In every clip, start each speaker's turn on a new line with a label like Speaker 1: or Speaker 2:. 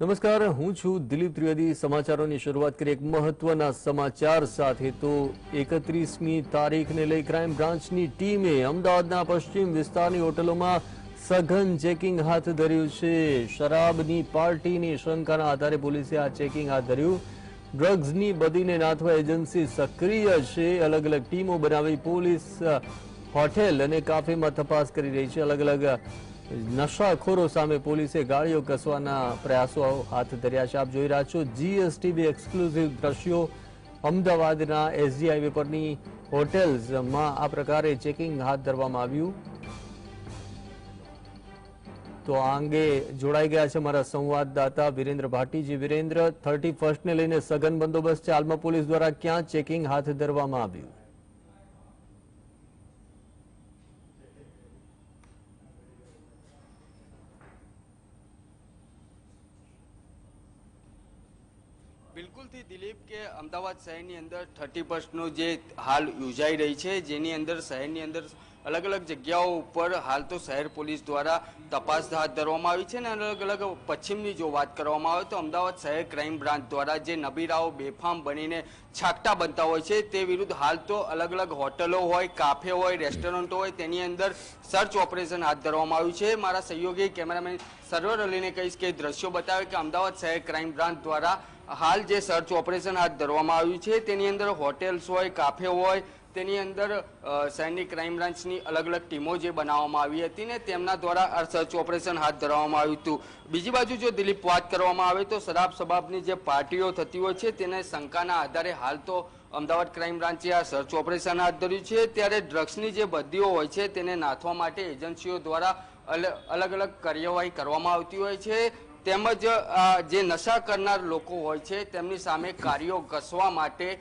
Speaker 1: નમસ્કાર, હું છું દિલીપ ત્રિવેદી. સમાચારોની શરૂઆત કરી એક મહત્વના સમાચાર સાથે. તો એકત્રીસમી તારીખને લઈ ક્રાઇમ બ્રાન્ચની ટીમે અમદાવાદના પશ્ચિમ વિસ્તારની હોટલોમાં સઘન ચેકિંગ હાથ ધર્યું છે. શરાબની પાર્ટીની શંકાના આધારે પોલીસે આ ચેકિંગ હાથ ધર્યું. ડ્રગ્સની બદીને નાથવા એજન્સી સક્રિય છે. અલગ અલગ ટીમો બનાવી પોલીસ હોટેલ અને કાફેમાં તપાસ કરી રહી છે. અલગ અલગ નશાખોરો સામે પોલીસે ગાળીઓ કસવાના પ્રયાસો હાથ ધર્યા છે. આપ જોઈ રહ્યા છો જીએસટીબી એક્સક્લુઝિવ દ્રશ્યો અમદાવાદના એસજી હાઈવે પરની હોટેલ્સમાં આ પ્રકારે ચેકિંગ હાથ ધરવામાં આવ્યું. તો આ અંગે જોડાઈ ગયા છે મારા સંવાદદાતા વિરેન્દ્ર ભાટીજી. વિરેન્દ્ર થર્ટી ફર્સ્ટને લઈને સઘન બંદોબસ્ત છે. હાલમાં પોલીસ દ્વારા ક્યાં ચેકિંગ હાથ ધરવામાં આવ્યું?
Speaker 2: બિલકુલથી દિલીપ કે અમદાવાદ શહેરની અંદર થર્ટી ફર્સ્ટનો જે હાલ યોજાઈ રહી છે, જેની અંદર શહેરની અંદર અલગ અલગ જગ્યાઓ ઉપર હાલ તો શહેર પોલીસ દ્વારા તપાસ હાથ ધરવામાં આવી છે અને અલગ અલગ પશ્ચિમની જો વાત કરવામાં આવે તો અમદાવાદ શહેર ક્રાઇમ બ્રાન્ચ દ્વારા જે નબીરાઓ બેફામ બનીને છાકટા બનતા હોય છે, તે વિરુદ્ધ હાલ તો અલગ અલગ હોટલો હોય, કાફે હોય, રેસ્ટોરન્ટો હોય, તેની અંદર સર્ચ ઓપરેશન હાથ ધરવામાં આવ્યું છે. મારા સહયોગી કેમેરામેન સર્વર અલીને કહીશ કે દ્રશ્યો બતાવે કે અમદાવાદ શહેર ક્રાઇમ બ્રાન્ચ દ્વારા હાલ જે સર્ચ ઓપરેશન હાથ ધરવામાં આવ્યું છે, તેની અંદર હોટેલ્સ હોય, કાફે હોય તેની અંદર સૈનિક ક્રાઇમ બ્રાન્ચની અલગ અલગ ટીમો જે બનાવવામાં આવી હતી ને તેમના દ્વારા આ સર્ચ ઓપરેશન હાથ ધરવામાં આવ્યું હતું. બીજી બાજુ જો દિલીપ વાત કરવામાં આવે તો શરાબ શબાબની જે પાર્ટીઓ થતી હોય છે તેને શંકાના આધારે હાલ તો અમદાવાદ ક્રાઇમ બ્રાન્ચે આ સર્ચ ઓપરેશન હાથ ધર્યું છે. ત્યારે ડ્રગ્સની જે બદીઓ હોય છે તેને નાથવા માટે એજન્સીઓ દ્વારા અલ- અલગ અલગ કાર્યવાહી કરવામાં આવતી હોય છે. તેમજ જે નશા કરનાર લોકો હોય છે, તેમની સામે કાર્યો ઘસવા માટે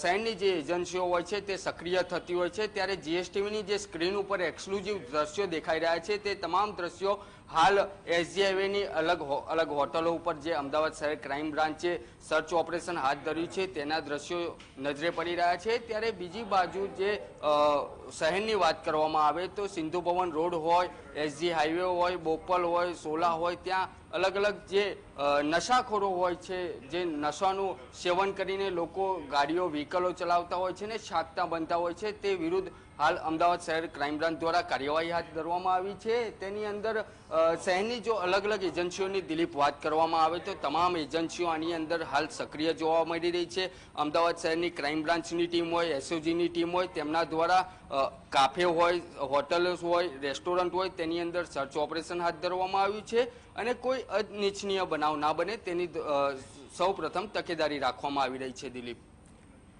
Speaker 2: શહેરની જે એજન્સીઓ હોય છે, તે સક્રિય થતી હોય છે. ત્યારે જીએસટીવીની જે સ્ક્રીન ઉપર એક્સક્લુઝિવ દ્રશ્યો દેખાઈ રહ્યા છે. તે તમામ દ્રશ્યો હાલ એસજી હાઈવેની અલગ અલગ હોટલો ઉપર જે અમદાવાદ શહેર ક્રાઇમ બ્રાન્ચે સર્ચ ઓપરેશન હાથ ધર્યું છે, તેના દ્રશ્યો નજરે પડી રહ્યા છે. ત્યારે બીજી બાજુ જે શહેરની વાત કરવામાં આવે તો સિંધુ ભવન રોડ હોય એસજી હાઈવે હોય, બોપલ હોય, સોલા હોય, ત્યાં અલગ અલગ જે નશાખોરો હોય છે, જે નશાનું સેવન કરીને લોકો ગાડીઓ, વ્હીકલો ચલાવતા હોય છે ને શાકતા બનતા હોય છે, તે વિરુદ્ધ હાલ અમદાવાદ શહેર ક્રાઇમ બ્રાન્ચ દ્વારા કાર્યવાહી હાથ ધરવામાં આવી છે. તેની અંદર શહેરની જો અલગ અલગ એજન્સીઓની દિલીપ વાત કરવામાં આવે તો તમામ એજન્સીઓ આની અંદર હાલ સક્રિય જોવા મળી રહી છે. અમદાવાદ શહેરની ક્રાઇમ બ્રાન્ચની ટીમ હોય, એસઓજીની ટીમ હોય, તેમના દ્વારા કાફે હોય હોટલ્સ હોય, રેસ્ટોરન્ટ હોય, તેની અંદર સર્ચ ઓપરેશન હાથ ધરવામાં આવ્યું છે. અને કોઈ અનિચ્છનીય બનાવ ના બને તેની સૌ પ્રથમ તકેદારી રાખવામાં આવી રહી છે દિલીપ.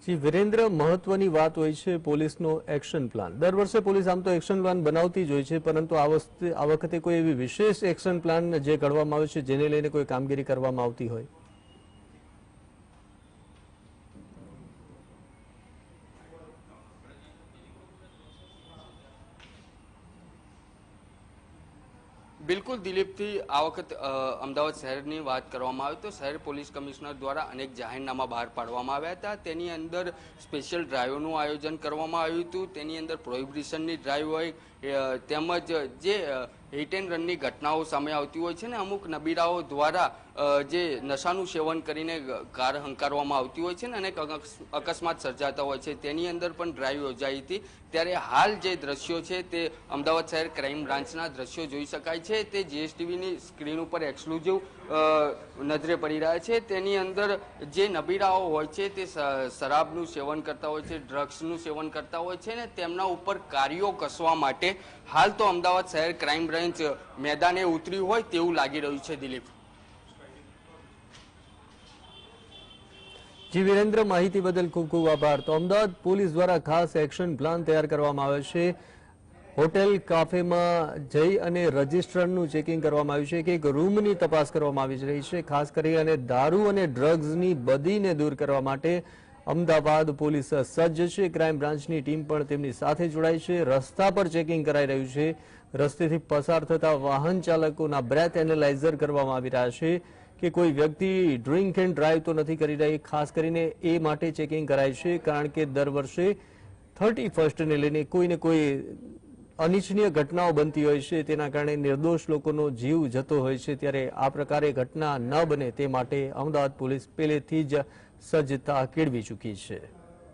Speaker 1: જી, વિરેન્દ્ર, મહત્વની વાત હોય છે પોલીસનો એક્શન પ્લાન. દર વર્ષે પોલીસ આમ તો એક્શન પ્લાન બનાવતી જ હોય છે, પરંતુ આ વખતે કોઈ એવી વિશેષ એક્શન પ્લાન જે ઘડવામાં આવે છે, જેને લઈને કોઈ કામગીરી કરવામાં આવતી હોય?
Speaker 2: બિલકુલ દિલીપથી આ વખત અમદાવાદ શહેરની વાત કરવામાં આવે તો શહેર પોલીસ કમિશનર દ્વારા અનેક જાહેરનામા બહાર પાડવામાં આવ્યા હતા. તેની અંદર સ્પેશિયલ ડ્રાઈવનું આયોજન કરવામાં આવ્યું હતું. તેની અંદર પ્રોહિબિશનની ડ્રાઈવ હોય તેમજ જે હિટ એન્ડ રનની ઘટનાઓ સામે આવતી હોય છે ને અમુક નબીરાઓ દ્વારા જે નશાનું સેવન કરીને કાર હંકારવામાં આવતી હોય છે ને અનેક અકસ્માત સર્જાતા હોય છે. તેની અંદર પણ ડ્રાઈવ યોજાઈ હતી. ત્યારે હાલ જે દ્રશ્યો છે તે અમદાવાદ શહેર ક્રાઇમ બ્રાન્ચના દ્રશ્યો જોઈ શકાય છે. તે જીએસટીવીની સ્ક્રીન ઉપર એક્સક્લુઝિવ નજરે પડી રહ્યા છે. તેની અંદર જે નબીરાઓ હોય છે તે શરાબનું સેવન કરતા હોય છે ડ્રગ્સનું સેવન કરતા હોય છે ને તેમના ઉપર કાર્યો કસવા માટે હાલ તો અમદાવાદ શહેર ક્રાઇમ બ્રાન્ચ મેદાને ઉતરી હોય તેવું લાગી રહ્યું છે દિલીપ.
Speaker 1: જી વિરેન્દ્ર, માહિતી બદલ ખૂબ ખૂબ આભાર. તો અમદાવાદ પોલીસ દ્વારા ખાસ એક્શન પ્લાન તૈયાર કરવામાં આવે છે. હોટેલ, કાફેમાં જઈ અને રજીસ્ટ્રનું ચેકિંગ કરવામાં આવ્યું છે કે એક રૂમની તપાસ કરવામાં આવી રહી છે, ખાસ કરી અને દારૂ અને ડ્રગ્સની બદીને દૂર કરવા માટે અમદાવાદ પોલીસ સજ્જ છે. ક્રાઇમ બ્રાન્ચની ટીમ પણ તેમની સાથે જોડાઈ છે. રસ્તા પર ચેકિંગ કરાઈ રહ્યું છે. રસ્તેથી પસાર થતા વાહન ચાલકોના બ્રેથ એનાલાઇઝર કરવામાં આવી રહ્યા છે કે કોઈ વ્યક્તિ ડ્રિંક એન્ડ ડ્રાઈવ તો નથી કરી રહી, ખાસ કરીને એ માટે ચેકિંગ કરાય છે કારણ કે દર વર્ષે થર્ટી ફર્સ્ટને લઈને કોઈને કોઈ અનિચ્છનીય ઘટનાઓ બનતી હોય છે. તેના કારણે નિર્દોષ લોકોનો જીવ જતો હોય છે. ત્યારે આ પ્રકારે ઘટના ન બને તે માટે અમદાવાદ પોલીસ પહેલેથી જ સજ્જતા કેળવી ચૂકી છે.